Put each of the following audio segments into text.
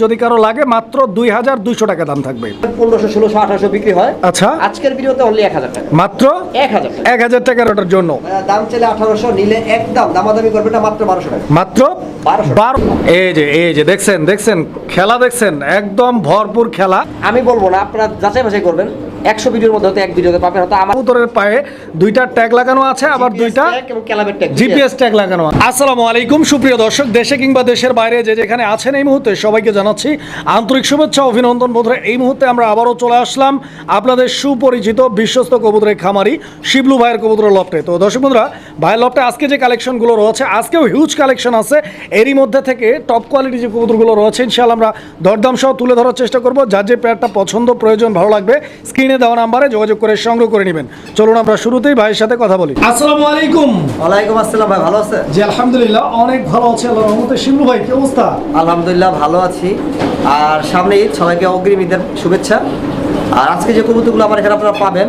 যদি কারও লাগে মাত্র দুই হাজার দুইশো টাকা দাম থাকবে। পনেরোশো ষোলোশো আঠারোশো বিক্রি হয়। আচ্ছা। আজকের ভিডিওতে অনলি এক হাজার টাকা। মাত্র এক হাজার এক হাজার টাকার ওটার জন্য। দাম চাইলে আঠারোশো নিলে একদম দামাদামি করবে না মাত্র বারোশো টাকা। মাত্র বারো এই যে এই যে দেখছেন দেখছেন খেলা দেখছেন একদম ভরপুর খেলা। আমি বলব না আপনারা যাচাই বাছাই করবেন। একশো ভিডিওর মধ্যে হয়তো এক ভিডিওতে পাবেন হয়তো আমার কবুতরের পায়ে দুইটা ট্যাগ লাগানো আছে আবার দুইটা জিপিএস ট্যাগ লাগানো আসসালামু আলাইকুম সুপ্রিয় দর্শক দেশে কিংবা দেশের বাইরে যে যেখানে আছেন এই মুহূর্তে সবাইকে জানাচ্ছি আন্তরিক শুভেচ্ছা অভিনন্দন বোধহয় এই মুহূর্তে আমরা আবারও চলে আসলাম আপনাদের সুপরিচিত বিশ্বস্ত কবুতরের খামারি শিবলু ভাইয়ের কবুতরের লফটে। তো দর্শক বন্ধুরা ভাইয়ের লফটে আজকে যে কালেকশনগুলো রয়েছে আজকেও হিউজ কালেকশন আছে। এরই মধ্যে থেকে টপ কোয়ালিটি যে কবুতরগুলো রয়েছে ইনশাআল্লাহ আমরা দরদাম সহ তুলে ধরার চেষ্টা করব। যার যে পেয়ারটা পছন্দ প্রয়োজন ভালো লাগবে স্ক্রিনে দেওয়া নাম্বারে যোগাযোগ করে সংগ্রহ করে নেবেন। চলুন আমরা শুরুতেই ভাইয়ের সাথে কথা বলি। আসসালামু আলাইকুম। ওয়ালাইকুম আসসালাম ভাই ভালো আছে জি আলহামদুলিল্লাহ অনেক ভালো আছে আল্লাহর রহমতে। শিমরু ভাই কি অবস্থা? আলহামদুলিল্লাহ ভালো আছি। আর সামনে ঈদ সবাইকে অগ্রিম ঈদের শুভেচ্ছা। আর আজকে যে কবুতরগুলো আমার এখানে আপনারা পাবেন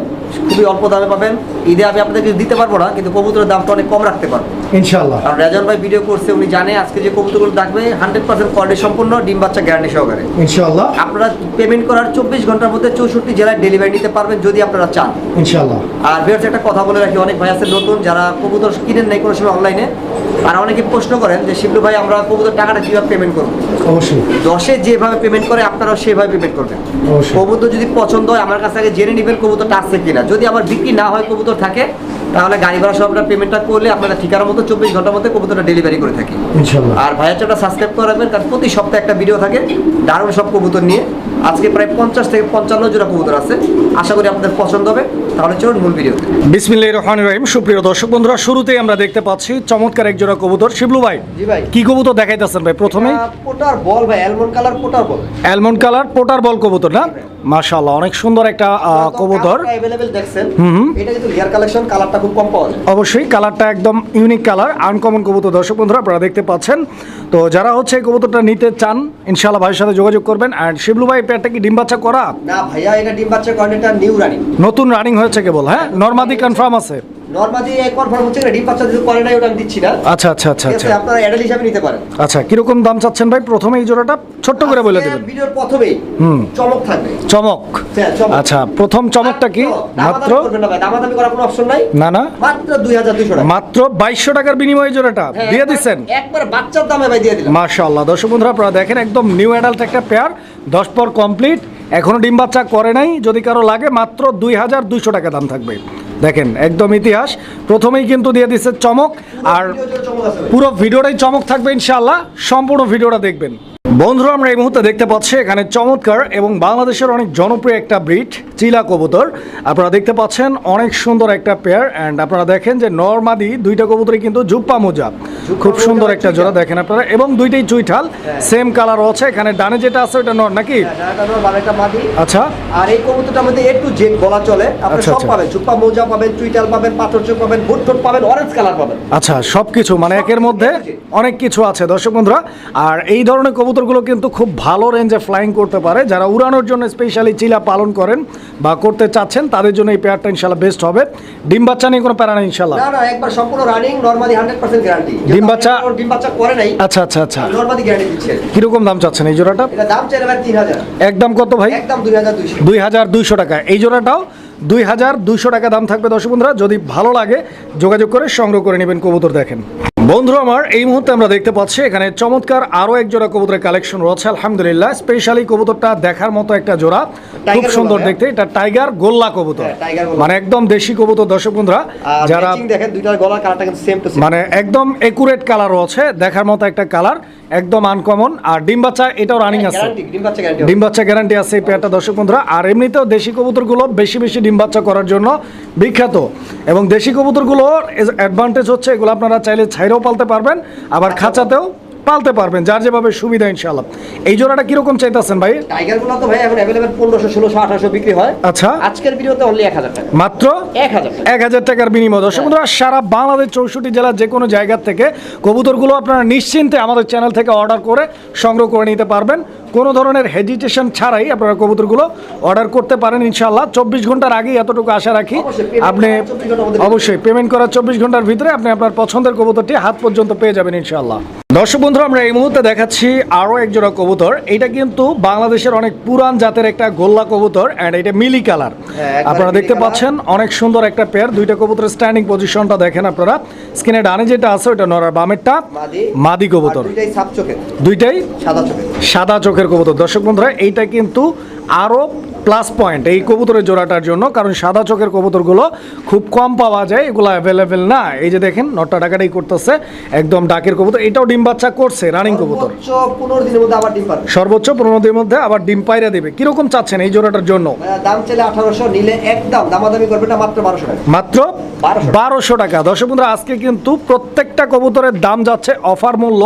খুবই অল্প দামে পাবেন। ঈদে আমি আপনাদেরকে দিতে পারব না কিন্তু কবুতরের দামটা অনেক কম রাখতে পারব। ইনশাল্লাহ কারণ রেজন ভাই ভিডিও করছে উনি জানে আজকে যে কবুতরগুলো থাকবে হান্ড্রেড পার্সেন্ট কোয়ালিটি সম্পূর্ণ ডিম বাচ্চা গ্যারান্টি সহকারে। ইনশাল্লাহ আপনারা পেমেন্ট করার চব্বিশ ঘণ্টার মধ্যে চৌষট্টি জেলায় ডেলিভারি নিতে পারবেন যদি আপনারা চান। ইনশাল্লাহ আর বেরোচ্ছে একটা কথা বলে রাখি অনেক ভাই আছে নতুন যারা কবুতর কিনেন নাই কোনো সময় অনলাইনে আর অনেকে প্রশ্ন করেন যে শিবলু ভাই আমরা কবুতর টাকাটা কীভাবে পেমেন্ট করব? অবশ্যই। দশে যেভাবে পেমেন্ট করে আপনারাও সেভাবে পেমেন্ট করবেন। কবুতর যদি পছন্দ হয় আমার কাছে আগে জেনে নেবেন কবুতরটা আসছে কিনা। যদি আমার বিক্রি না হয় কবুতর থাকে তাহলে গাড়ি ভাড়া সব আপনারা পেমেন্টটা করলে আপনারা ঠিকানার মতো চব্বিশ ঘণ্টার মধ্যে কবুতরটা ডেলিভারি করে থাকি। আর ভাইয়ের চ্যানেলটা সাবস্ক্রাইব করে রাখবেন কারণ প্রতি সপ্তাহে একটা ভিডিও থাকে দারুণ সব কবুতর নিয়ে। আজকে প্রায় পঞ্চাশ থেকে পঞ্চান্ন জোড়া কবুতর আছে। আশা করি আপনাদের পছন্দ হবে। তাহলে চলুন মূল ভিডিওতে। বিসমিল্লাহ রহমান রহিম। সুপ্রিয় দর্শক বন্ধুরা শুরুতেই আমরা দেখতে পাচ্ছি চমৎকার এক জোড়া কবুতর। শিবলু ভাই জি ভাই। কি কবুতর দেখাইতেছেন ভাই প্রথমে পোটার বল ভাই অ্যালমন্ড কালার পোটার বল। অ্যালমন্ড কালার পোটার বল কবুতর না? মাশাআল্লাহ অনেক সুন্দর একটা কবুতর। अवेलेबल দেখছেন। হুম। এটা কিন্তু হেয়ার কালেকশন কালারটা খুব কম পাওয়া যায়। অবশ্যই কালারটা একদম ইউনিক কালার আনকমন কবুতর। দর্শক বন্ধুরা আপনারা দেখতে পাচ্ছেন। তো যারা হচ্ছে এই কবুতরটা নিতে চান ইনশাআল্লাহ ভাইয়ের সাথে যোগাযোগ করবেন। আর শিবলু ভাই পেয়ারটা কি ডিম বাচ্চা করা? না ভাইয়া এটা ডিম বাচ্চা করা এটা নিউ রানিং নতুন রানিং হয়েছে কেবল হ্যাঁ? নর্মাদি কনফার্ম আছে। নরমালি এক কনফার্ম হচ্ছে এটা ডিম বাচ্চা যদি করে নাই ওটা আমি দিচ্ছি না। আচ্ছা আচ্ছা আচ্ছা আচ্ছা। আপনারা অ্যাডাল হিসাবে নিতে পারেন। আচ্ছা কীরকম দাম চাচ্ছেন ভাই? প্রথমে এই জোড়াটা ছোট্ট করে বলে দেবেন। ভিডিওর প্রথমেই হুম। চমক থাকবে। চমক। হ্যাঁ, আচ্ছা প্রথম চমকটা কি? মাত্র? দামাদামি করার কোনো অপশন নাই। না না। মাত্র দুই হাজার দুইশো টাকা। মাত্র বাইশশো টাকার বিনিময়ে জোড়াটা হ্যাঁ, দিয়ে একবার- দিচ্ছেন? একবার বাচ্চার দামে ভাই দিয়ে দিলাম। মাশাআল্লাহ। দর্শক বন্ধুরা আপনারা দেখেন একদম নিউ অ্যাডাল্ট একটা পেয়ার দশ পর কমপ্লিট এখনও ডিম বাচ্চা করে নাই যদি কারও লাগে মাত্র দুই হাজার দুইশো টাকা দাম থাকবে। দেখেন, একদম ইতিহাস। প্রথমেই কিন্তু দিয়ে দিচ্ছে চমক, আর। পুরো ভিডিওটাই চমক থাকবে ইনশাল্লাহ সম্পূর্ণ ভিডিওটা দেখবেন। বন্ধুরা, আমরা এই মুহূর্তে দেখতে পাচ্ছি এখানে চমৎকার এবং বাংলাদেশের অনেক জনপ্রিয় একটা ব্রিড। চিলা কবুতর। আপনারা দেখতে পাচ্ছেন অনেক সুন্দর একটা পেয়ার অ্যান্ড আপনারা দেখেন যে নর্মাদি দুইটা কবুতরই কিন্তু জুপ্পা মোজা। খুব সুন্দর একটা জোড়া দেখেন আপনারা এবং দুইটাই চুইঠাল সেম কালার আছে। এখানে ডানে যেটা আছে ওটা নর নাকি? হ্যাঁ। আচ্ছা। আর এই কবুতরটার মধ্যে এ টু জেড বলা চলে। আপনি আচ্ছা, সব আচ্ছা। পাবেন। চুপা মোজা পাবেন চুইটাল পাবেন পাথর চোখ পাবেন ঠোঁট পাবেন অরেঞ্জ কালার পাবেন। আচ্ছা সব কিছু মানে একের মধ্যে অনেক কিছু আছে দর্শক বন্ধুরা। আর এই ধরনের কবুতরগুলো কিন্তু খুব ভালো রেঞ্জে ফ্লাইং করতে পারে। যারা উড়ানোর জন্য স্পেশালি চিলা পালন করেন বা করতে চাচ্ছেন তাদের জন্য এই পেয়ারটা ইনশাল্লাহ বেস্ট হবে। ডিম বাচ্চা নিয়ে কোনো প্যারা নেই ইনশাল্লাহ না না একবার সম্পূর্ণ running normally hundred percent guarantee ডিম বাচ্চা? ডিম বাচ্চা করে নাই আচ্ছা আচ্ছা আচ্ছা। নরমালি গ্যারান্টি দিচ্ছে কীরকম দাম চাচ্ছেন এই জোড়াটা? এটা দাম চাইলে ভাই তিন হাজার। একদম কত ভাই? একদম দুই হাজার দুইশো। দুই হাজার দুইশো টাকা। এই জোড়াটাও দুই হাজার দুইশো টাকা দাম থাকবে দর্শক বন্ধুরা। যদি ভালো লাগে যোগাযোগ করে সংগ্রহ করে নেবেন। কবুতর দেখেন। বন্ধুরা আমার এই মুহূর্তে আমরা দেখতে পাচ্ছি এখানে চমৎকার আরও এক জোড়া কবুতরের কালেকশন রয়েছে আলহামদুলিল্লাহ। স্পেশালি কবুতরটা দেখার মতো একটা জোড়া খুব সুন্দর দেখতে। এটা টাইগার গোল্লা কবুতর। হ্যাঁ। মানে একদম দেশি কবুতর দর্শক বন্ধুরা যারা দেখেন দুইটার গলার কালারটা কিন্তু সেম টু মানে একদম একুরেট কালার রয়েছে দেখার মতো একটা কালার একদম আনকমন আর ডিম বাচ্চা এটাও রানিং আছে। গ্যারান্টি ডিম বাচ্চা গ্যারান্টি ডিম বাচ্চা গ্যারান্টি আছে এই পেয়ারটা দর্শক বন্ধুরা। আর এমনিতেও দেশি কবুতরগুলো বেশি বেশি ডিম বাচ্চা করার জন্য বিখ্যাত। এবং দেশি কবুতরগুলোর অ্যাডভান্টেজ হচ্ছে এগুলো আপনারা চাইলে ছাইরেও পালতে পারবেন আবার খাঁচাতেও পালতে পারবেন যার যেভাবে সুবিধা ইনশাআল্লাহ। এই জোড়াটা কীরকম চাইতেছেন ভাই? টাইগারগুলো তো ভাই এখন অ্যাভেলেবেল পনেরোশো ষোলোশো আঠারোশো বিক্রি হয়। আচ্ছা। আজকের ভিডিওতে অনলি এক হাজার টাকা। মাত্র এক হাজার টাকা। এক হাজার টাকার বিনিময়। দর্শক বন্ধুরা সারা বাংলাদেশ চৌষট্টি জেলার যে কোনো জায়গার থেকে কবুতরগুলো আপনারা নিশ্চিন্তে আমাদের চ্যানেল থেকে অর্ডার করে সংগ্রহ করে নিতে পারবেন। কোনো ধরনের হেজিটেশন ছাড়াই আপনারা কবুতরগুলো অর্ডার করতে পারেন ইনশাল্লাহ চব্বিশ ঘণ্টার আগেই এতটুকু আশা রাখি। আপনি করার 24 ঘণ্টার মধ্যে অবশ্যই পেমেন্ট করার চব্বিশ ঘণ্টার ভিতরে আপনি আপনার পছন্দের কবুতরটি হাত পর্যন্ত পেয়ে যাবেন ইনশাল্লাহ দর্শক বন্ধু আমরা এই মুহূর্তে দেখাচ্ছি আরও এক জোড়া কবুতর। এটা কিন্তু বাংলাদেশের অনেক পুরান জাতের একটা গোল্লা কবুতর অ্যান্ড এটা মিলি কালার। হ্যাঁ, আপনারা দেখতে পাচ্ছেন অনেক সুন্দর একটা পেয়ার দুইটা কবুতরের স্ট্যান্ডিং পজিশনটা দেখেন আপনারা। স্ক্রিনে ডানে যেটা আছে ওটা নরার বামেরটা মাদি। কবুতর। দুইটাই দুইটাই সাদা চোখের। সাদা চোখের কবুতর। দর্শক বন্ধুরা এইটা কিন্তু আরও প্লাস পয়েন্ট এই কবুতরের জোড়াটার জন্য কারণ সাদা চোখের কবুতরগুলো খুব কম পাওয়া যায় এগুলো অ্যাভেলেবেল না। এই যে দেখেন নটা ডাকাটাই করতেছে একদম ডাকের কবুতর। এটাও ডিম বাচ্চা করছে রানিং কবুতর। সর্বোচ্চ পনেরো দিনের মধ্যে আবার ডিম সর্বোচ্চ পনেরো মধ্যে আবার ডিম পাইরা দেবে। কীরকম চাচ্ছেন এই জোড়াটার জন্য? দাম চাইলে আঠারোশো নিলে একদম দামাদামি করবে না মাত্র বারোশো টাকা। মাত্র 1200 বারোশো টাকা। দর্শক বন্ধুরা আজকে কিন্তু প্রত্যেকটা কবুতরের দাম যাচ্ছে অফার মূল্য।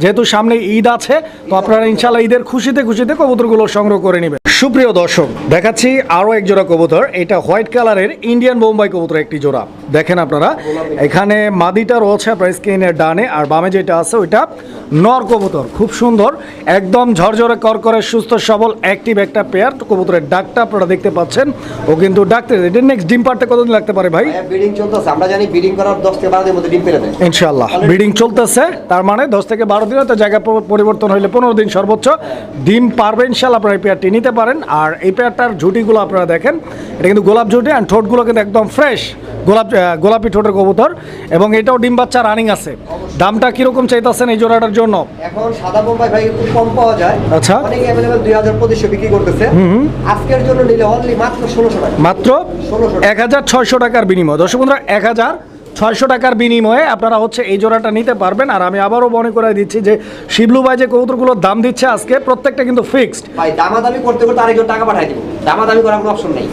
যেহেতু সামনে ঈদ আছে তো আপনারা ইনশাল্লাহ ঈদের খুশিতে খুশিতে কবুতরগুলো সংগ্রহ করে নেবেন। সুপ্রিয় দর্শক দেখাচ্ছি আরও এক জোড়া কবুতর। এটা হোয়াইট কালারের ইন্ডিয়ান বোম্বাই কবুতর একটি জোড়া। দেখেন আপনারা এখানে মাদিটা রয়েছে আপনার স্ক্রিনের ডানে আর বামে যেটা আছে ওইটা নর কবুতর খুব সুন্দর একদম ঝরঝরে করকরে সুস্থ সবল অ্যাক্টিভ একটা পেয়ার কবুতরের ডাকটা আপনারা দেখতে পাচ্ছেন। ও কিন্তু ডাকতে এটা নেক্সট ডিম পারতে কতদিন লাগতে পারে ভাই? ব্রিডিং চলতেছে আমরা জানি ব্রিডিং করার দশ থেকে বারো দিনের মধ্যে ডিম পেরে দেয়। ইনশাল্লাহ ব্রিডিং চলতেছে তার মানে দশ থেকে বারো দিন তো জায়গা পরিবর্তন হইলে পনেরো দিন সর্বোচ্চ ডিম পারবে ইনশাল্লাহ আপনারা এই পেয়ারটি নিতে পারেন। আর এই পেয়ারটার ঝুটিগুলো আপনারা দেখেন। এটা কিন্তু গোলাপ ঝুটি অ্যান্ড ঠোঁটগুলো কিন্তু একদম ফ্রেশ গোলাপ গোলাপি ঠোঁটের কবুতর এবং এটাও ডিম বাচ্চা রানিং আছে। দামটা কীরকম চাইতেছেন এই জোড়াটার জন্য? এখন সাদা বোম্বাই ভাই খুব কম পাওয়া যায়। আচ্ছা। অনেক হাজার বিক্রি করতেছে। আজকের জন্য নিলে অনলি মাত্র ষোলোশো টাকা। মাত্র 1600 এক হাজার ছয়শো টাকার বিনিময়। দর্শক বন্ধুরা এক হাজার ছয়শো টাকার বিনিময়ে আপনারা হচ্ছে এই জোড়াটা নিতে পারবেন। আর আমি আবারও মনে করে দিচ্ছি যে শিবলু ভাই যে কবুতরগুলোর দাম দিচ্ছে আজকে প্রত্যেকটা কিন্তু ফিক্সড ভাই দামাদামি করতে করতে আরেকজন টাকা পাঠাই দিব। দামাদামি করার কোনো অপশন নেই।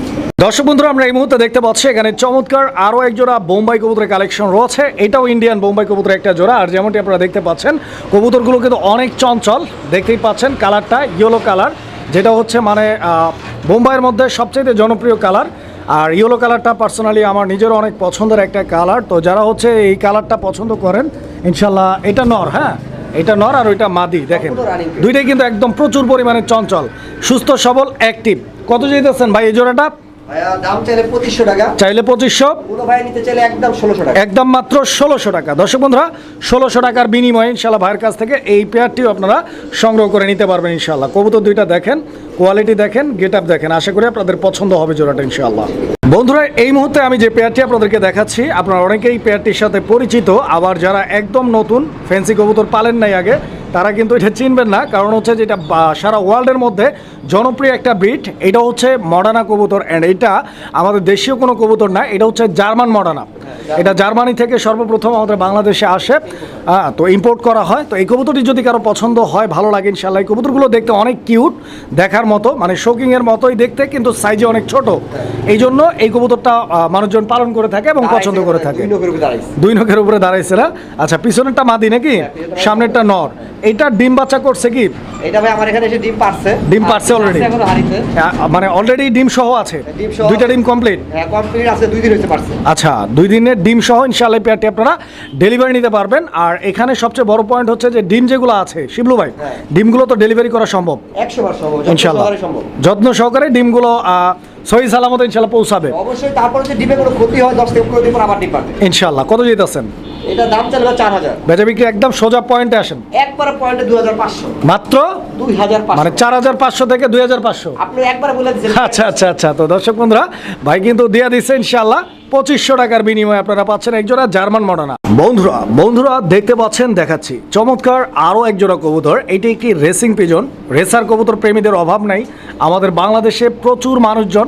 দর্শক বন্ধুরা আমরা এই মুহূর্তে দেখতে পাচ্ছি এখানে চমৎকার আরও এক জোড়া বোম্বাই কবুতরের কালেকশন রয়েছে। এটাও ইন্ডিয়ান বোম্বাই কবুতরের একটা জোড়া আর যেমনটি আপনারা দেখতে পাচ্ছেন কবুতরগুলো কিন্তু অনেক চঞ্চল। দেখতেই পাচ্ছেন কালারটা ইয়েলো কালার যেটা হচ্ছে মানে বোম্বাইয়ের মধ্যে সবচেয়ে জনপ্রিয় কালার আর ইয়েলো কালারটা পার্সোনালি আমার নিজের অনেক পছন্দের একটা কালার তো যারা হচ্ছে এই কালারটা পছন্দ করেন ইনশাল্লাহ এটা নর হ্যাঁ? এটা নর আর ওইটা মাদি দেখেন। দুইটাই কিন্তু একদম প্রচুর পরিমাণে চঞ্চল সুস্থ সবল অ্যাক্টিভ কত যেতেছেন ভাই এই জোড়াটা? চাইলে পঁচিশশো একদম একদম মাত্র ষোলোশো টাকা। দর্শক বন্ধুরা ষোলোশো টাকার বিনিময়ে ইনশাল্লাহ ভাইয়ের কাছ থেকে এই পেয়ারটিও আপনারা সংগ্রহ করে নিতে পারবেন ইনশাল্লাহ কবুতর দুইটা দেখেন কোয়ালিটি দেখেন গেট আপ দেখেন। আশা করি আপনাদের পছন্দ হবে জোড়াটা ইনশাল্লাহ বন্ধুরা এই মুহূর্তে আমি যে পেয়ারটি আপনাদেরকে দেখাচ্ছি আপনারা অনেকেই পেয়ারটির সাথে পরিচিত। আবার যারা একদম নতুন ফ্যান্সি কবুতর পালেন নাই আগে তারা কিন্তু এটা চিনবেন না, কারণ হচ্ছে যেটা সারা ওয়ার্ল্ডের মধ্যে জনপ্রিয় একটা ব্রিড, এটা হচ্ছে মডানা কবুতর অ্যান্ড এটা আমাদের দেশীয় কোনো কবুতর না, এটা হচ্ছে জার্মান মডার্না এটা জার্মানি থেকে সর্বপ্রথম আমাদের বাংলাদেশে আসে। তো ইম্পোর্ট করা হয়। তো এই কবুতরটি যদি কারও পছন্দ হয় ভালো লাগে ইনশাল্লাহ এই কবুতরগুলো দেখতে অনেক কিউট দেখার মতো মানে শোকিংয়ের মতোই দেখতে কিন্তু সাইজে অনেক ছোট। এই জন্য এই কবুতরটা মানুষজন পালন করে থাকে এবং পছন্দ করে থাকে। দুই নখের উপরে দাঁড়াইছে। না? আচ্ছা পিছনেরটা মাদি নাকি? সামনেরটা নর। এটা ডিম বাচ্চা করছে কি? এটা ভাই আমার এখানে এসে ডিম পারছে ডিম পারছে already? এখনও হারিতে আহ, মানে অলরেডি ডিম সহ আছে? দুইটা ডিম কমপ্লিট হ্যাঁ কমপ্লিট আছে দুই দিন হয়েছে পারছে আচ্ছা দুই দিনের ডিম সহ ইনশাআল্লাহ পেয়ারটি আপনারা ডেলিভারি নিতে পারবেন। আর এখানে সবচেয়ে বড় পয়েন্ট হচ্ছে যে ডিম যেগুলো আছে শিবলু ভাই হ্যাঁ। ডিমগুলো তো ডেলিভারি করা সম্ভব? ইনশাআল্লাহ। যত্ন সহকারে ডিমগুলো সহি সালামত ইনশাল্লাহ পৌঁছাবে। অবশ্যই তারপরে যে ডিমে কোনো ক্ষতি হয় দশ থেকে পনেরো দিন আবার ডিম পাবে ইনশাল্লাহ কত যেতেছেন? এটা দাম চাইলে চার হাজার। বেচা বিক্রি একদম সোজা পয়েন্টে আসেন। একবারে পয়েন্টে দুই হাজার পাঁচশো। মাত্র? দুই হাজার মানে চার হাজার পাঁচশো থেকে দুই হাজার পাঁচশো। আপনি একবারে বলে দিচ্ছেন আচ্ছা আচ্ছা আচ্ছা। তো দর্শক বন্ধুরা ভাই কিন্তু দিয়ে দিচ্ছে ইনশাল্লাহ পঁচিশশো টাকার বিনিময়ে আপনারা পাচ্ছেন একজোড়া জার্মান মডানা। বন্ধুরা বন্ধুরা দেখতে পাচ্ছেন দেখাচ্ছি। চমৎকার আরও একজোড়া কবুতর। এটি একটি রেসিং পিজন রেসার কবুতর প্রেমীদের অভাব নাই। আমাদের বাংলাদেশে প্রচুর মানুষজন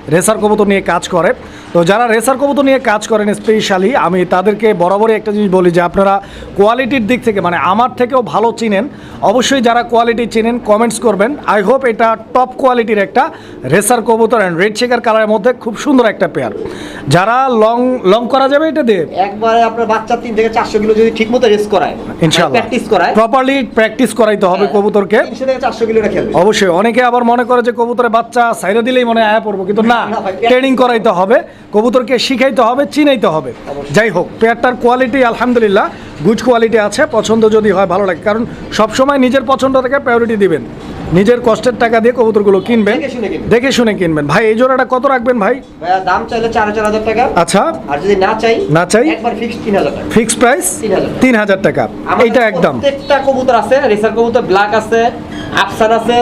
রেসার কবুতর নিয়ে কাজ করে। তো যারা রেসার কবুতর নিয়ে কাজ করেন স্পেশালি আমি তাদেরকে বরাবরই একটা জিনিস বলি যে আপনারা কোয়ালিটির দিক থেকে মানে আমার থেকেও ভালো চিনেন অবশ্যই যারা কোয়ালিটি চিনেন কমেন্টস করবেন। আই হোপ এটা টপ কোয়ালিটির একটা রেসার কবুতর অ্যান্ড রেড চেকার কালারের মধ্যে খুব সুন্দর একটা পেয়ার যারা লং লং করা যাবে এটা দিয়ে? একবারে আপনার বাচ্চা তিন থেকে চারশো কিলো যদি ঠিক মতো রেস করায় ইনশাল্লাহ প্র্যাকটিস করায় প্রপারলি প্র্যাকটিস করাইতে হবে কবুতরকে। তিনশো থেকে চারশো কিলোটা খেলবে। অবশ্যই অনেকে আবার মনে করে যে কবুতরের বাচ্চা সাইডে দিলেই মনে হয় আয়া পড়ব কিন্তু না না ট্রেনিং করাইতে হবে কবুতরকে শিখাইতে হবে চিনাইতে হবে। যাই হোক পেয়ারটার কোয়ালিটি আলহামদুলিল্লাহ গুড কোয়ালিটি আছে পছন্দ যদি হয় ভালো লাগে কারণ সবসময় নিজের পছন্দটাকে প্রায়োরিটি দিবেন। নিজের কষ্টের টাকা দিয়ে কবুতরগুলো কিনবেন দেখে শুনে কিনবেন। ভাই এই জোড়াটা কত রাখবেন ভাই? দাম চাইলে চার হাজার হাজার টাকা। আচ্ছা। আর যদি না চাই না চাই? একবার ফিক্স তিন হাজার টাকা। ফিক্স প্রাইস তিন হাজার টাকা। এইটা একদম। প্রত্যেকটা কবুতর আছে রেসার কবুতর ব্ল্যাক আছে আফসান আছে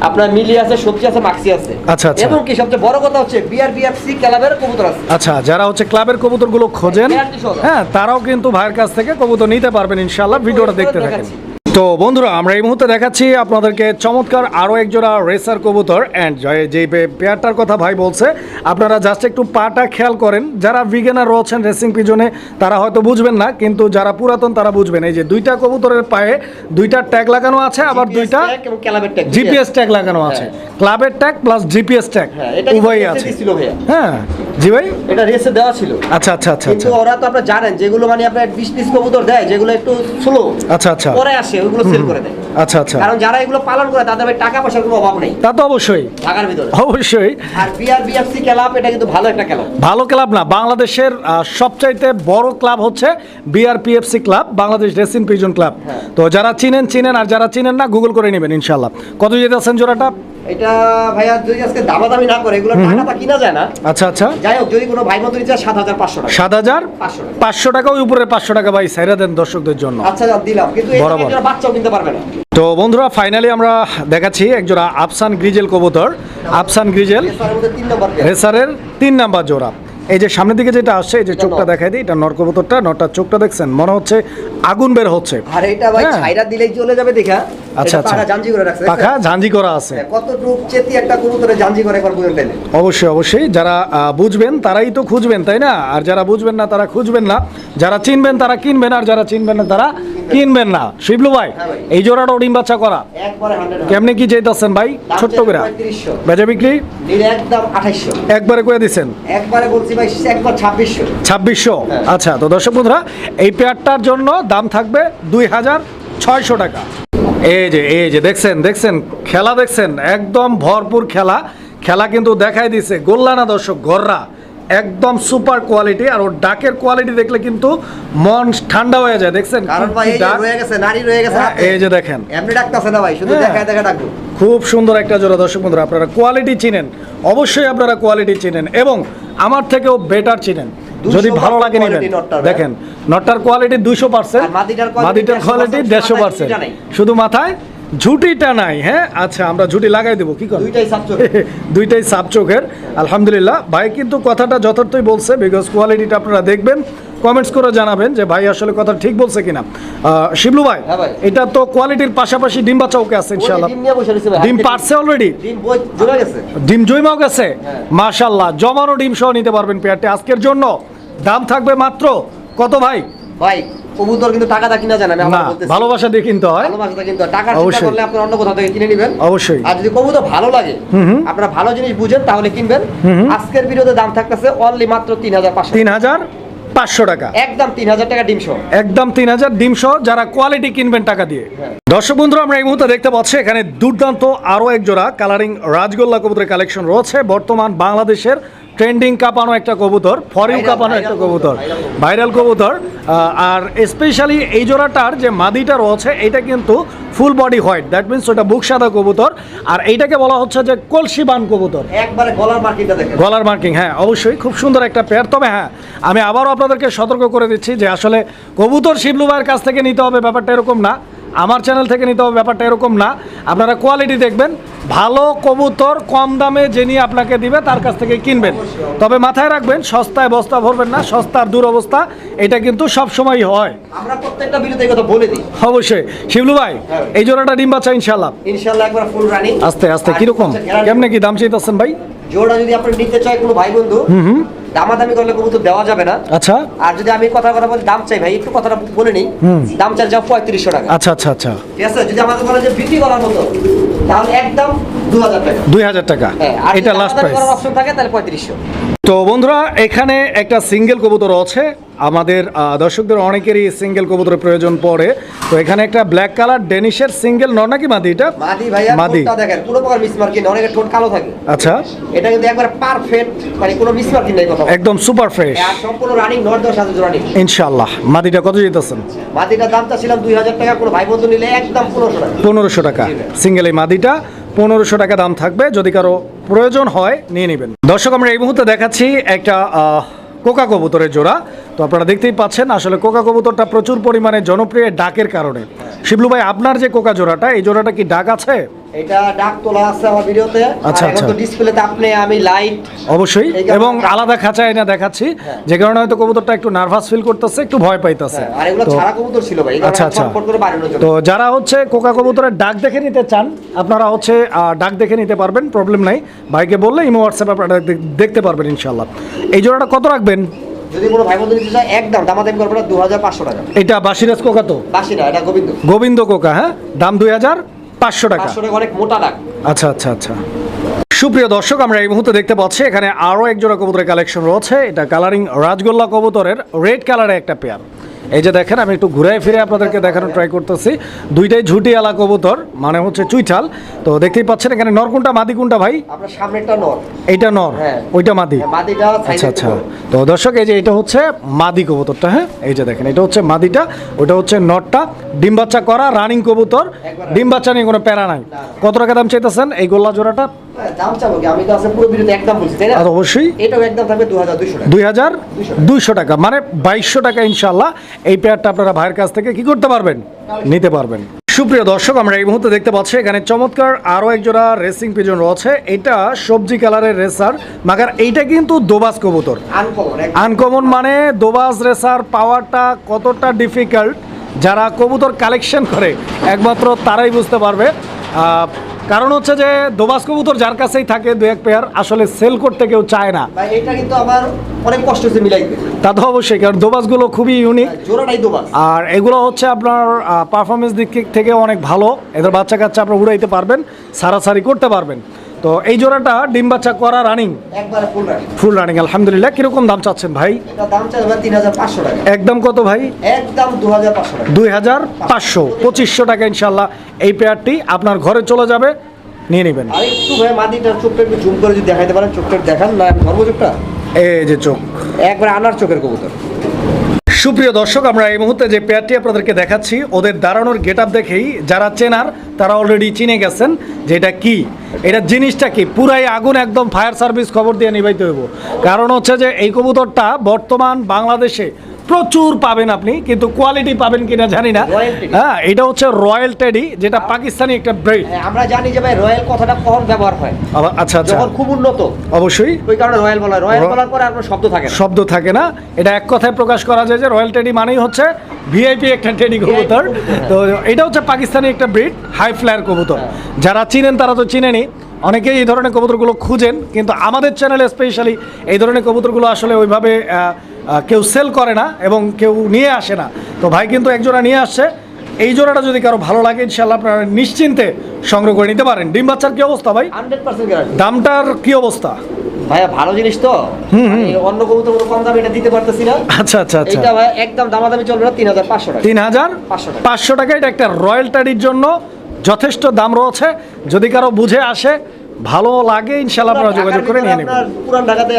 আপনার মিলি আছে সবজি আছে মাক্সি আছে আচ্ছা, আচ্ছা। এবং কি সবচেয়ে বড় কথা হচ্ছে বিআরবিএফসি ক্লাবের কবুতর আছে আচ্ছা যারা হচ্ছে ক্লাবের কবুতরগুলো খোঁজেন হ্যাঁ তারাও কিন্তু ভাইয়ের কাছ থেকে কবুতর নিতে পারবেন ইনশাআল্লাহ ভিডিওটা দেখতে থাকেন। তো বন্ধুরা আমরা এই মুহূর্তে দেখাচ্ছি আপনাদেরকে চমৎকার আরও একজোড়া রেসার কবুতর অ্যান্ড যে পেয়ারটার কথা ভাই বলছে আপনারা জাস্ট একটু পাটা খেয়াল করেন। যারা বিগেনার রয়েছেন রেসিং পিজনে তারা হয়তো বুঝবেন না কিন্তু যারা পুরাতন তারা বুঝবেন। এই যে দুইটা কবুতরের পায়ে দুইটা ট্যাগ লাগানো আছে আবার দুইটা জিপিএস ট্যাগ লাগানো আছে। ক্লাবের ট্যাগ প্লাস জিপিএস ট্যাগ হ্যাঁ উভয়ই আছে। হ্যাঁ। জি ভাই? এটা রেসে দেওয়া ছিল। আচ্ছা আচ্ছা আচ্ছা কিন্তু আচ্ছা। ওরা তো আপনারা জানেন যেগুলো মানে আপনার বিশ পিস কবুতর দেয় যেগুলো একটু স্লো আচ্ছা আচ্ছা। পরে আসে ওইগুলো সেল করে দেয়। আচ্ছা আচ্ছা। কারণ যারা এগুলো পালন করে তাদের ভাই টাকা পয়সার কোনো অভাব নেই। তা তো অবশ্যই। ঢাকার ভিতরে। অবশ্যই। আর বিআর বিএফসি ক্লাব এটা কিন্তু ভালো একটা ক্লাব। ভালো ক্লাব না বাংলাদেশের সবচাইতে বড় ক্লাব হচ্ছে BRPFC club Bangladesh racing pigeon club. তো যারা চিনেন চিনেন আর যারা চিনেন না গুগল করে নেবেন ইনশাল্লাহ কত যেতে আছেন জোড়াটা? এটা ভাইয়া যদি আজকে দামাদামি না করে এগুলো টাকাটা কিনা যায় না। আচ্ছা আচ্ছা। যাই হোক যদি কোনো ভাই মতো নিচ্ছে সাত হাজার পাঁচশো টাকা। সাত হাজার পাঁচশো টাকা। ওই উপরে পাঁচশো টাকা ভাই সাইরা দেন দর্শকদের জন্য। আচ্ছা দিলাম। কিন্তু এই বরাবর। দামে একজন বাচ্চাও কিনতে পারবে না। তো বন্ধুরা ফাইনালি আমরা দেখাচ্ছি একজোড়া আফসান গ্রিজেল কবুতর। আফসান গ্রিজেল রেসারের তিন নাম্বার জোড়া। এই যে সামনের দিকে যেটা আসছে এই যে চোখটা দেখাই দিই এটা নর কবুতরটা নরটার চোখটা দেখছেন মনে হচ্ছে আগুন বের হচ্ছে। আর এটা ভাই হ্যাঁ। ছাইরা দিলেই চলে যাবে দেখা। আচ্ছা আচ্ছা। জাঞ্জি করে রাখছে পাখা ঝাঞ্জি করা আছে। দেখছেন? কতটুক চেতি একটা কবুতরে জাঞ্জি করে একবার বুঝে অবশ্যই অবশ্যই। যারা বুঝবেন তারাই তো খুঁজবেন তাই না? আর যারা বুঝবেন না তারা খুঁজবেন না। যারা চিনবেন তারা কিনবেন আর যারা চিনবেন না তারা কিনবেন না। শিবলু ভাই হ্যাঁ এই জোড়াটা ডিম বাচ্চা করা। কেমনে কি চাইতেছেন ভাই? ছোট্ট করে। বেচা বিক্রি? একবারে করে দিছেন? একবারে বলছি ভাই একবার ছাব্বিশশো। ছাব্বিশশো? হ্যাঁ। আচ্ছা তো দর্শক বন্ধুরা এই পেয়ারটার জন্য দাম থাকবে দুই হাজার ছয়শো টাকা। এই যে এই যে দেখছেন দেখছেন খেলা দেখছেন একদম ভরপুর খেলা। খেলা কিন্তু দেখাই দিছে গোল্লা না দর্শক গররা। একদম সুপার কোয়ালিটি আর ওর ডাকের কোয়ালিটি দেখলে কিন্তু মন ঠান্ডা হয়ে যায় দেখছেন? কারণ ভাই এই যে রয়ে গেছে নারী রয়ে গেছে হ্যাঁ। এই যে দেখেন। এমনি ডাকতেছে না ভাই শুধু হ্যাঁ। দেখা দেখা ডাকবো। খুব সুন্দর একটা জোড়া দর্শক বন্ধুরা আপনারা কোয়ালিটি চিনেন। অবশ্যই আপনারা কোয়ালিটি চিনেন এবং আমার থেকেও বেটার চিনেন। যদি ভালো লাগে নেবেন। দেখেন নটটার কোয়ালিটি দুইশো পার্সেন্ট মাদিটার quality মাদিটার 100% কোয়ালিটি দেড়শো পার্সেন্ট শুধু মাথায় ঝুটিটা নাই হ্যাঁ? আচ্ছা আমরা ঝুটি লাগাই দেবো কি করেন দুইটাই সাপ চোখের। আলহামদুলিল্লাহ। ভাই কিন্তু কথাটা যথার্থই বলছে বিকজ কোয়ালিটিটা আপনারা দেখবেন কমেন্টস করে জানাবেন যে ভাই আসলে কথা ঠিক বলছে কিনা। শিবলু ভাই হ্যাঁ এটা তো কোয়ালিটির পাশাপাশি ডিম বাচ্চাওকে আছে ইনশাল্লাহ ডিম ভাই পারছে অলরেডি ডিম বই গেছে। ডিম জৈমাও গেছে? হ্যাঁ। মাশাল্লাহ জমানো ডিম সহ নিতে পারবেন পেয়ারটি আজকের জন্য দাম থাকবে মাত্র কত ভাই? ভাই কবুতর কিন্তু কিনা জানা আমি না আবার বলতেছি। ভালোবাসা দিয়ে কিনতে হয়। ভালোবাসাটা কিন্তু টাকা চিন্তা করলে আপনি অন্য কোথাও থেকে কিনে নেবেন। অবশ্যই। আর যদি কবুতর ভালো লাগে। আপনারা ভালো জিনিস বুঝেন তাহলে কিনবেন। আজকের ভিডিওতে দাম থাকতেছে অনলি মাত্র তিন হাজার পাঁচশো তিন হাজার পাঁচশো টাকা। একদম তিন হাজার টাকা ডিম সহ। একদম তিন হাজার ডিম সহ যারা কোয়ালিটি কিনবেন টাকা দিয়ে। দর্শক বন্ধুরা আমরা এই মুহূর্তে দেখতে পাচ্ছি এখানে দুর্দান্ত আরও এক জোড়া কালারিং রাজগোল্লা কবুতরের কালেকশন রয়েছে। বর্তমান বাংলাদেশের ট্রেন্ডিং কাঁপানো একটা কবুতর Viral, কাঁপানো একটা কবুতর, ভাইরাল কবুতর। আর স্পেশালি এই জোড়াটার যে মাদিটা রয়েছে এটা কিন্তু full body white that means ওটা বুক সাদা কবুতর আর এইটাকে বলা হচ্ছে যে কলসি বান কবুতর। একবারে গলার মার্কিংটা দেখেন। গলার মার্কিং হ্যাঁ অবশ্যই খুব সুন্দর একটা পেয়ার তবে হ্যাঁ আমি আবারও আপনাদেরকে সতর্ক করে দিচ্ছি যে আসলে কবুতর শিবলু ভাইয়ের কাছ থেকে নিতে হবে ব্যাপারটা এরকম না। আমার চ্যানেল থেকে নিতে হবে ব্যাপারটা এরকম না। আপনারা কোয়ালিটি দেখবেন ভালো কবুতর কম দামে যে নিয়ে আপনাকে দিবে তার কাছ থেকে কিনবেন। তবে মাথায় রাখবেন সস্তায় বস্তা ভরবেন না সস্তার দুরবস্থা এটা কিন্তু সব সময় হয়। আমরা প্রত্যেকটা ভিডিওতে এই কথা বলে দিই। অবশ্যই। শিবলু ভাই হ্যাঁ। এই জোড়াটা ডিম বাচ্চা ইনশাল্লাহ ইনশাল্লাহ একবার ফুল রানিং আস্তে আস্তে কীরকম? কেমনে কি দাম চাইতেছেন ভাই? জোড়া যদি আপনি নিতে চাই কোনো ভাই বন্ধু হুম। দামাদামি করলে কবুতর দেওয়া যাবে না। আচ্ছা। আর যদি আমি কথা কথা বলি দাম চাই ভাই একটু কথাটা বলে নিই। দাম চাই যাও পঁয়ত্রিশশো টাকা। আচ্ছা আচ্ছা আচ্ছা। ঠিক আছে? যদি আমাকে বলে যে বিক্রি করার মতো তাহলে একদম দুই হাজার টাকা। হ্যাঁ এটা লাস্ট প্রাইস অপশন থাকে তাহলে পঁয়ত্রিশশো। তো বন্ধুরা এখানে একটা সিঙ্গেল কবুতর আছে। আমাদের দর্শকদের অনেকেরই সিঙ্গেল কবুতরের প্রয়োজন পড়ে। তো এখানে একটা ব্ল্যাক কালার ডেনিশের সিঙ্গেল ন নাকি মাদি এটা? মাদি ভাইয়া মাদি। দেখেন? কোনো প্রকার মিসমার্কিং নেই অনেকের ঠোঁট কালো থাকে। আচ্ছা। এটা কিন্তু একবার পারফেক্ট মানে কোনো মিসমার্কিং নেই কথা একদম সুপার ফ্রেশ আর সম্পূর্ণ রানিং হাজার রানিং ইনশাল্লাহ মাদিটা কত ছিলাম দুই হাজার টাকা কোনো ভাই বন্ধু নিলে একদম পনেরোশো টাকা। পনেরোশো টাকা। সিঙ্গেল এই মাদিটা। পনেরোশো টাকা দাম থাকবে। যদি কারও প্রয়োজন হয়, নিয়ে নেবেন। দর্শক, আমরা এই মুহূর্তে দেখাচ্ছি একটা কোকা কবুতরের জোড়া। তো আপনারা দেখতেই পাচ্ছেন, আসলে কোকা কবুতরটা প্রচুর পরিমাণে জনপ্রিয় ডাকের কারণে। শিবলু ভাই, আপনার যে কোকা জোড়াটা, এই জোড়াটা কি ডাক আছে? এটা ডাক তোলা আছে আমার ভিডিওতে। আচ্ছা, আচ্ছা। ডিসপ্লেতে আপনি আমি লাইট অবশ্যই এবং আলাদা খাঁচায় না দেখাচ্ছি যে কারণে হয়তো কবুতরটা একটু নার্ভাস ফিল করতেছে একটু ভয় পাইতেছে। হ্যাঁ, আর এগুলো তো- ছাড়া কবুতর ছিল ভাই আচ্ছা, আচ্ছা। তো যারা হচ্ছে কোকা কবুতরের ডাক দেখে নিতে চান আপনারা হচ্ছে ডাক দেখে নিতে পারবেন প্রবলেম নাই। ভাইকে বললে ইমো হোয়াটসঅ্যাপে আপনারা দেখতে পারবেন ইনশাল্লাহ এই জোড়াটা কত রাখবেন? যদি কোনো ভাই বন্ধু নিতে চায় একদম দামাদামি করবে না দু হাজার পাঁচশো টাকা। এটা বাসিরাজ কোকা তো? বাসি না এটা গোবিন্দ। গোবিন্দ কোকা হ্যাঁ? দাম দুই হাজার। পাঁচশো টাকা। পাঁচশো টাকা অনেক মোটা দাগ। আচ্ছা আচ্ছা আচ্ছা। সুপ্রিয় দর্শক আমরা এই মুহূর্তে দেখতে পাচ্ছি এখানে আরও একজোড়া কবুতরের কালেকশন রয়েছে। এটা কালারিং রাজগোল্লা কবুতরের রেড কালারের একটা পেয়ার এই যে দেখেন আমি একটু ঘুরে ফিরে আপনাদেরকে দেখানোর ট্রাই করতেছি। দুইটাই ঝুটি ঝুটিয়ালা কবুতর মানে হচ্ছে চুইঠাল। তো দেখতেই পাচ্ছেন এখানে নর কোনটা মাদি কোনটা ভাই? আপনার নর। এইটা নর হ্যাঁ। ওইটা মাদি। হ্যাঁ, মাদিটা আচ্ছা আচ্ছা। তো দর্শক এই যে এটা হচ্ছে মাদি কবুতরটা হ্যাঁ? এই যে দেখেন এটা হচ্ছে মাদিটা ওটা হচ্ছে নটটা ডিম বাচ্চা করা রানিং কবুতর। ডিম বাচ্চা নিয়ে কোনো প্যারা নাই। কত টাকা দাম চাইতেছেন এই গোল্লা জোড়াটা? হ্যাঁ, আর অবশ্যই। দুই হাজার দুইশো টাকা। মানে বাইশশো টাকা ইনশাল্লাহ এই পেয়ারটা আপনারা ভাইয়ের কাছ থেকে কি করতে পারবেন? নিতে পারবেন। সুপ্রিয় দর্শক আমরা এই মুহূর্তে দেখতে পাচ্ছি এখানে চমৎকার আরও একজোড়া রেসিং পিজন রয়েছে। এটা সবজি কালারের রেসার মাগার এইটা কিন্তু দোবাস কবুতর। আনকমন মানে দোবাস রেসার পাওয়ারটা কতটা ডিফিকাল্ট যারা কবুতর কালেকশন করে একমাত্র তারাই বুঝতে পারবে। আহ, কারণ হচ্ছে যে দোবাস কবুতর যার কাছেই থাকে দু এক পেয়ার আসলে সেল করতে কেউ চায় না। ভাই এটা কিন্তু আমার অনেক কষ্ট হচ্ছে মিলাইতে তা তো অবশ্যই কারণ দোবাসগুলো খুবই ইউনিক জোড়াটাই দোবাস। আর এগুলো হচ্ছে আপনার পারফরমেন্স দিক থেকে অনেক ভালো। এদের বাচ্চা কাচ্চা আপনার উড়াইতে পারবেন সারাসারি করতে পারবেন। তো এই জোড়াটা ডিম বাচ্চা করা রানিং ফুল রানিং আলহামদুলিল্লাহ। কীরকম দাম চাচ্ছেন ভাই? একদম কত ভাই? একদম দুই হাজার পাঁচশো পঁচিশশো টাকা ইনশাল্লাহ এই পেয়ারটি আপনার ঘরে চলে যাবে নিয়ে নেবেন। আর একটু ভাই মাদিটার চোখটা একটু জুম করে যদি দেখাইতে পারেন চোখটা দেখান না এই যে চোখ। একবারে আনার চোখের কবুতর। সুপ্রিয় দর্শক, আমরা এই মুহূর্তে যে পেয়ারটি আপনাদেরকে দেখাচ্ছি, ওদের দাঁড়ানোর গেট আপ দেখেই যারা চেনার, তারা অলরেডি চিনে গেছেন যে এটা কী। এটা জিনিসটা কি? পুরাই আগুন, একদম ফায়ার সার্ভিস খবর দিয়ে নিবাইতে হইব। কারণ হচ্ছে যে এই কবুতরটা বর্তমান বাংলাদেশে প্রচুর পাবেন আপনি কিন্তু কোয়ালিটি পাবেন কিনা জানি না। হ্যাঁ এটা হচ্ছে রয়্যাল টেডি যেটা পাকিস্তানি একটা ব্রেড হ্যাঁ, আমরা জানি যে ভাই রয়্যাল কথাটা কখন ব্যবহার হয়। আচ্ছা আচ্ছা। যখন খুব উন্নত। অবশ্যই। ওই কারণে রয়্যাল বলা হয়। রয়্যাল বলার পরে আর কোনো শব্দ থাকে না। শব্দ থাকে না। এটা এক কথায় প্রকাশ করা যায় যে রয়্যাল টেডি মানেই হচ্ছে ভিআইপি একটা টেডি কবুতর। তো এটা হচ্ছে পাকিস্তানি একটা ব্রিড হাই ফ্লায়ার কবুতর। যারা চিনেন তারা তো চিনেনি। অনেকেই এই ধরনের কবুতরগুলো খুঁজেন কিন্তু আমাদের চ্যানেলে স্পেশালি এই ধরনের কবুতরগুলো আসলে ওইভাবে কেউ সেল করে না এবং কেউ নিয়ে আসে না। তো ভাই কিন্তু একজোড়া নিয়ে আসছে। এই জোড়াটা যদি কারও ভালো লাগে ইনশাল্লাহ আপনারা নিশ্চিন্তে সংগ্রহ করে নিতে পারেন। ডিম বাচ্চার কি অবস্থা ভাই? দামটার কি অবস্থা? ভাইয়া ভালো জিনিস তো। অন্য কবুতর কোনো কম দামে এটা দিতে পারতেছি না। আচ্ছা আচ্ছা আচ্ছা। এটা ভাই একদম দামাদামি চলবে না তিন হাজার পাঁচশো টাকা। তিন হাজার 500 টাকা। এটা একটা রয়্যাল টাডির জন্য যথেষ্ট দাম রয়েছে। যদি কারও বুঝে আসে ভালো লাগে ইনশাল্লাহ আপনারা যোগাযোগ করে নিয়ে নেবেন। পুরান ঢাকাতে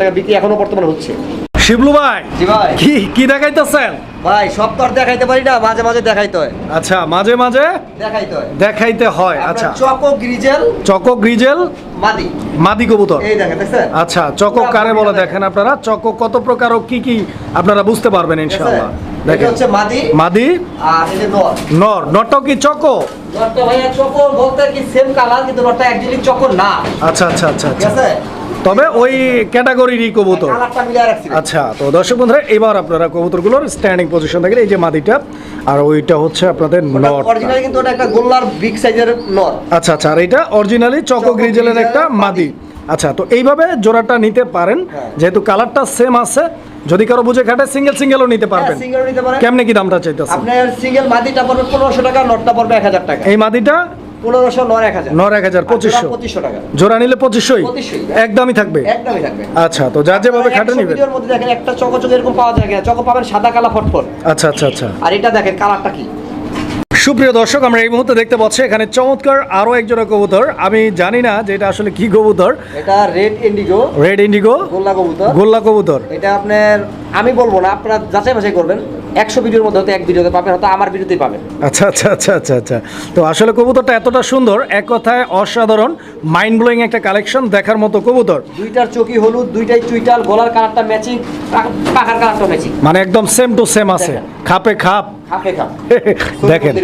টাকা বিক্রি এখনও বর্তমানে হচ্ছে। শিবলু ভাই জি ভাই। কি কি দেখাইতেছেন? ভাই সব তো আর দেখাইতে পারি না মাঝে মাঝে দেখাইতে হয়। আচ্ছা মাঝে মাঝে দেখাইতে হয়। দেখাইতে হয় আচ্ছা। চকো গ্রিজেল চকো গ্রিজেল মাদি। মাদি কবুতর। এই দেখেন দেখছেন? আচ্ছা চকো কারে বলে দেখেন। আপনারা চকো কত প্রকার ও কি কি আপনারা বুঝতে পারবেন ইনশাল্লাহ এটা দেখেন। হচ্ছে মাদি। মাদি? আর এই যে নর। নর নটও কি চকো? নরটা ভাইয়া চকো বলতে কি সেম কালার কিন্তু নরটা একচুয়ালি চকো না। আচ্ছা আচ্ছা আচ্ছা ঠিক আচ্ছা আছে? তবে ওই ক্যাটাগরিরই কবুতর। আচ্ছা তো দর্শক বন্ধুরা এবার আপনারা কবুতরগুলোর স্ট্যান্ডিং পজিশন দেখেন এই যে মাদিটা আর ওইটা হচ্ছে আপনাদের নট। অরিজিনালি কিন্তু ওটা একটা গোল্লার বিগ সাইজের নর আচ্ছা আচ্ছা আর এটা অরিজিনালি চকো গ্রিজেলের একটা মাদি। আচ্ছা তো এইভাবে জোড়াটা নিতে পারেন হ্যাঁ। যেহেতু কালারটা সেম আছে যদি কারও বুঝে খাটে সিঙ্গেল সিঙ্গেলও নিতে পারবেন। নিতে পারেন। কেমনে কি দামটা চাইতেছেন? আপনার সিঙ্গেল মাদিটা পড়বে পনেরোশো টাকা নটটা পড়বে এক হাজার টাকা। এই মাদিটা পনেরোশো নয় এক হাজার। নর এক হাজার পঁচিশশো। পঁচিশশো টাকা। জোড়া নিলে পঁচিশশোই। একদমই থাকবে? একদমই থাকবে। আচ্ছা তো যার যেভাবে খাটে নিবেন। ভিডিওর মধ্যে দেখেন একটা চকচক এরকম পাওয়া যায় কিনা? চকো পাবেন সাদা কালা ফটফট। আচ্ছা আচ্ছা আচ্ছা। আর এটা দেখেন কালারটা কি? সুপ্রিয় দর্শক আমরা এই মুহূর্তে দেখতে পাচ্ছি এখানে চমৎকার আরও এক জোড়া কবুতর। আমি জানি না যে এটা আসলে কি কবুতর। এটা রেড ইন্ডিগো। Red Indigo? গোল্লা কবুতর। গোল্লা কবুতর। এটা আপনার আমি বলব না আপনারা যাচাই বাছাই করবেন। একশো ভিডিওর মধ্যে হয়তো এক ভিডিওতে পাবেন হয়তো আমার ভিডিওতেই পাবেন আচ্ছা আচ্ছা আচ্ছা আচ্ছা আচ্ছা। তো আসলে কবুতরটা এতটা সুন্দর এক কথায় অসাধারণ মাইন্ড ব্লোয়িং একটা কালেকশন দেখার মতো কবুতর। দুইটার চকি হলুদ দুইটাই চুইটাল গলার কালারটা ম্যাচিং পাখার কালারটা ম্যাচিং মানে একদম সেম টু সেম আছে। খাপে খাপ। দেখেন।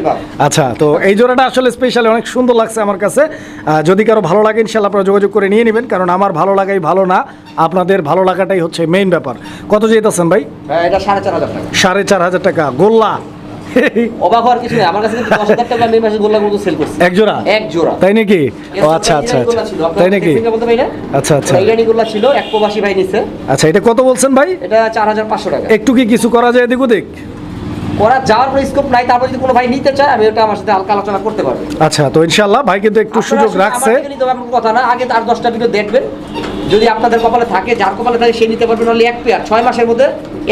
আচ্ছা তো এই জোড়াটা আসলে স্পেশালি অনেক সুন্দর লাগছে আমার কাছে। যদি কারও ভালো লাগে ইনশাল্লাহ আপনারা যোগাযোগ করে নিয়ে নেবেন কারণ আমার ভালো লাগাই ভালো না। আপনাদের ভালো লাগাটাই হচ্ছে মেইন ব্যাপার। কত যেতেছেন ভাই? হ্যাঁ, এটা সাড়ে চার হাজার টাকা। সাড়ে চার হাজার টাকা। গোল্লা। অবাক হওয়ার কিছু নেই। আমার কাছে কিন্তু দশ হাজার টাকা আমি মাসে গোল্লা কবুতর সেল করছি। এক জোড়া? এক জোড়া। তাই নাকি? ও আচ্ছা আচ্ছা আচ্ছা। তাই নাকি? দেখে? আচ্ছা আচ্ছা। ইরানি গোল্লা ছিল এক প্রবাসী ভাই নিচ্ছে আচ্ছা এটা কত বলছেন ভাই? এটা চার হাজার পাঁচশো টাকা। একটু কি কিছু করা যায় দেখো ওদিক? করা যাওয়ার কোনো স্কোপ নাই তারপর যদি কোনো ভাই নিতে চায় আমি ওটা আমার সাথে হালকা আলোচনা করতে পারব। আচ্ছা তো ইনশাল্লাহ ভাই কিন্তু একটু সুযোগ রাখছে। কথা না আগে তার দশটা ভিডিও দেখবেন। যদি আপনাদের কপালে থাকে যার কপালে থাকে সে নিতে পারবেন নাহলে এক পেয়ার ছয় মাসের মধ্যে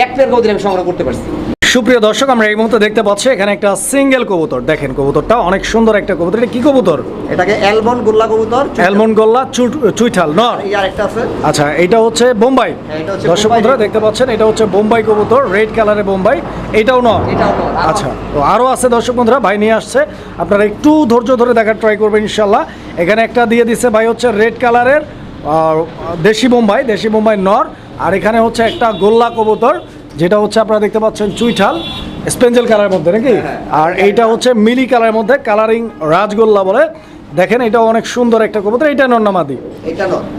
এক পেয়ার কবুতর আমি সংগ্রহ করতে পারছি। সুপ্রিয় দর্শক আমরা এই মুহূর্তে দেখতে পাচ্ছি এখানে একটা সিঙ্গেল কবুতর। দেখেন কবুতরটা অনেক সুন্দর একটা কবুতর। এটা কি কবুতর? এটাকে অ্যালবন গোল্লা কবুতর অ্যালমন্ড গোল্লা চুইঠাল নর। এই আরেকটা আছে। আচ্ছা এটা হচ্ছে বোম্বাই। হ্যাঁ, এটা হচ্ছে দর্শক বন্ধুরা দেখতে পাচ্ছেন এটা হচ্ছে বোম্বাই কবুতর রেড কালারের বোম্বাই এটাও নর। আচ্ছা তো আরও আছে দর্শক বন্ধুরা ভাই নিয়ে আসছে। আপনারা একটু ধৈর্য ধরে দেখার ট্রাই করবেন ইনশাল্লাহ। এখানে একটা দিয়ে দিচ্ছে ভাই হচ্ছে রেড কালারের দেশি বোম্বাই দেশি বোম্বাই নর। আর এখানে হচ্ছে একটা গোল্লা কবুতর। যেটা হচ্ছে আপনারা দেখতে পাচ্ছেন চুইঠাল স্পেঞ্জেল কালারের মধ্যে নাকি? হ্যাঁ। আর এইটা হচ্ছে মিলি কালারের মধ্যে কালারিং রাজগোল্লা বলে। দেখেন এটা অনেক সুন্দর একটা কবুতর। এটা নর নামাদি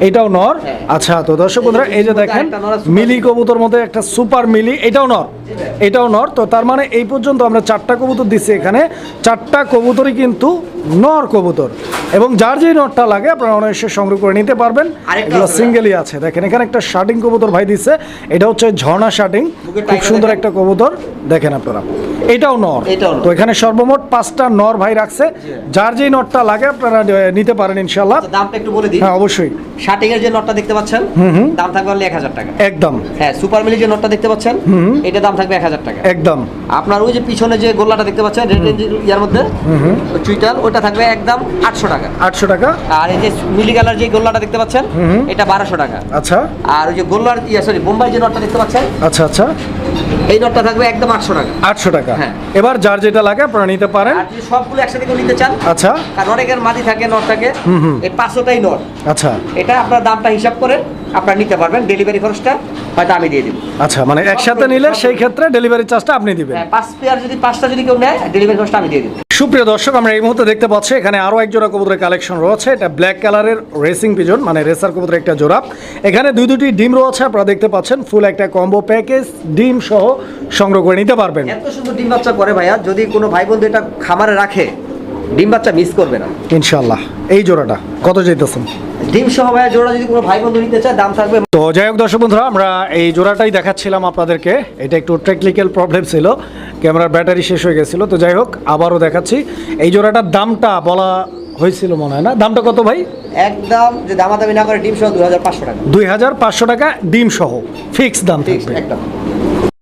এটাও নর? হ্যাঁ। আচ্ছা তো দর্শক বন্ধুরা এই যে দেখেন মিলি কবুতর মধ্যে একটা সুপার মিলি এটাও নর। এটাও নর। তো তার মানে এই পর্যন্ত আমরা চারটা কবুতর দিচ্ছি এখানে। চারটা কবুতরই কিন্তু নর কবুতর। এবং যার যেই নরটা লাগে আপনারা অনায়াসে সংগ্রহ করে নিতে পারবেন। এগুলো সিঙ্গেলই আছে। দেখেন এখানে একটা শার্টিং কবুতর ভাই দিচ্ছে এটা হচ্ছে ঝর্ণা শার্টিং খুব সুন্দর একটা কবুতর। দেখেন আপনারা। এটাও নর। তো এখানে সর্বমোট পাঁচটা নর ভাই রাখছে। যার যেই নরটা লাগে আপনারা নিতে পারেন ইনশাল্লাহ দামটা একটু বলে দিই। হ্যাঁ অবশ্যই। শার্টিং এর যে নটটা দেখতে পাচ্ছেন দাম থাকবে এক হাজার টাকা। একদম। হ্যাঁ সুপার মিলি যে নটটা দেখতে পাচ্ছেন এটা দাম থাকবে এক হাজার টাকা। একদম। আপনার ওই যে পিছনে যে গোল্লাটা দেখতে পাচ্ছেন রেড ইয়ার মধ্যে ওই চুইটাল ওটা থাকবে একদম আটশো টাকা। আটশো টাকা? আর এই যে মিলি কালার যে গোল্লাটা দেখতে পাচ্ছেন এটা বারোশো টাকা। আচ্ছা। আর ওই যে গোল্লার ইয়া সরি বোম্বাই যে নটটা দেখতে পাচ্ছেন আচ্ছা আচ্ছা। এই নটটা থাকবে একদম আটশো টাকা। আটশো টাকা। হ্যাঁ। এবার যার যেটা লাগে আপনারা নিতে পারেন। আর যদি সবগুলো একসাথে কেউ নিতে চান আচ্ছা। কারণ অনেকের মাটি থাকে নটটাকে এই পাঁচশোটাই নট আচ্ছা। এটা আপনার দামটা হিসাব করে আপনারা নিতে পারবেন ডেলিভারি খরচটা হয়তো আমি দিয়ে দিব। আচ্ছা মানে একসাথে নিলে সেই ক্ষেত্রে ডেলিভারি চার্জটা আপনি দিবেন। হ্যাঁ পাঁচ পেয়ার যদি পাঁচটা যদি কেউ নেয় ডেলিভারি খরচটা আমি দিয়ে দিব। সুপ্রিয় দর্শক, আমরা এই মুহূর্তে দেখতে পাচ্ছি এখানে আরও এক জোড়া কবুতরের কালেকশন রয়েছে। এটা ব্ল্যাক কালারের রেসিং পিজন মানে রেসার কবুতরের একটা জোড়া। এখানে দুই দুটি ডিম রয়েছে, আপনারা দেখতে পাচ্ছেন ফুল একটা কম্বো প্যাকেজ ডিম সহ সংগ্রহ করে নিতে পারবেন। এত সুন্দর ডিম বাচ্চা করে ভাইয়া, যদি কোনো ভাই বন্ধু এটা খামারে রাখে ডিম বাচ্চা মিস করবে না। ইনশাল্লাহ এই জোড়াটা কত যেতেছেন ডিম সহ ভাইয়া জোড়া যদি কোনো ভাই বন্ধু নিতে চায় দাম থাকবে। তো যাই হোক দর্শক বন্ধুরা আমরা এই জোড়াটাই দেখাচ্ছিলাম আপনাদেরকে। এটা একটু টেকনিক্যাল প্রবলেম ছিল ক্যামেরার ব্যাটারি শেষ হয়ে গেছিল। তো যাই হোক আবারও দেখাচ্ছি। এই জোড়াটার দামটা বলা হয়েছিল মনে হয় না। দামটা কত ভাই? একদম যে দামাদামি না করে ডিম সহ দু হাজার পাঁচশো টাকা। দুই হাজার পাঁচশো টাকা ডিম সহ। ফিক্স দাম একদম।